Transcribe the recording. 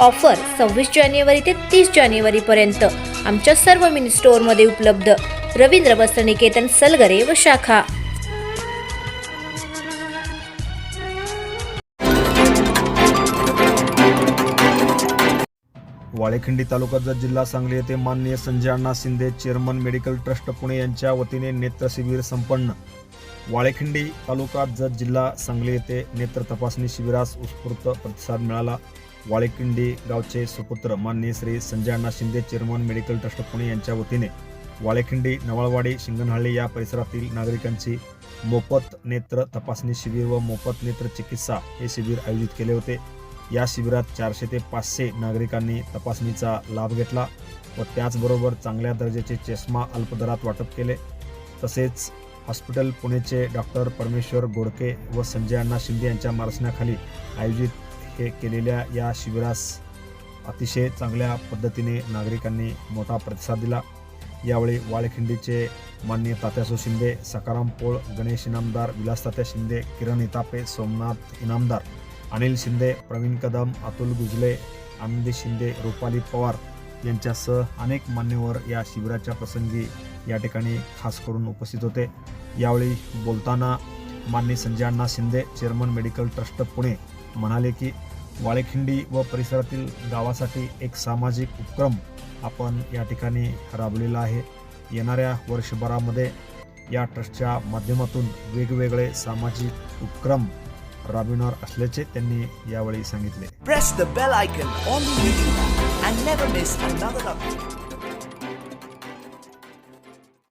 Offer सव्वीस जानेवारी ते तीस जानेवारीपर्यंत आमच्या सर्व मिनी स्टोअरमध्ये उपलब्ध. रवींद्र वस्त्रनिकेतन सलगरे व शाखा. वाळेखंडी तालुका जत जिल्हा सांगली येथे माननीय Sanjay Anna Shinde chairman medical trust Pune यांच्या वतीने नेत्र शिबिर संपन्न. वाळेखिंडी तालुका जत जिल्हा सांगली येथे नेत्र तपासणी शिबिरास उत्स्फूर्त प्रतिसाद मिळाला. वाळेकिंडी गावचे सुपुत्र माननीय Shri Sanjay Anna Shinde chairman medical trust Pune यांच्या वतीने वाळेखिंडी नवाळवाडी शिंगणहळ्ळी या परिसरातील नागरिकांची मोफत नेत्र तपासणी शिबिर व मोफत नेत्र चिकित्सा हे शिबिर आयोजित केले होते. या शिबिरात चारशे ते पाचशे नागरिकांनी तपासणीचा लाभ घेतला व त्याचबरोबर चांगल्या दर्जाचे चष्मा अल्पदरात वाटप केले. तसेच हॉस्पिटल पुणेचे डॉक्टर परमेश्वर गोडके व संजय अण्णा शिंदे यांच्या मार्गदर्शनाखाली आयोजित हे केलेल्या या शिबिरास अतिशय चांगल्या पद्धतीने नागरिकांनी मोठा प्रतिसाद दिला. यावेळी वाळखिंडीचे मान्य तात्यासो शिंदे सकाराम पोळ गणेश इनामदार विलास तात्या शिंदे किरण इतापे सोमनाथ इनामदार अनिल शिंदे प्रवीण कदम अतुल गुजले आनंदी शिंदे रुपाली पवार यांच्यासह अनेक मान्यवर या शिबिराच्या प्रसंगी या ठिकाणी खास करून उपस्थित होते. यावेळी बोलताना मान्य Sanjay Anna Shinde chairman medical trust Pune म्हणाले की वाळेखिंडी व परिसरातील गावासाठी एक सामाजिक उपक्रम आपण या ठिकाणी राबवलेला आहे. येणाऱ्या वर्षभरामध्ये या ट्रस्टच्या माध्यमातून वेगवेगळे सामाजिक उपक्रम राबविणार असल्याचे त्यांनी यावेळी सांगितले.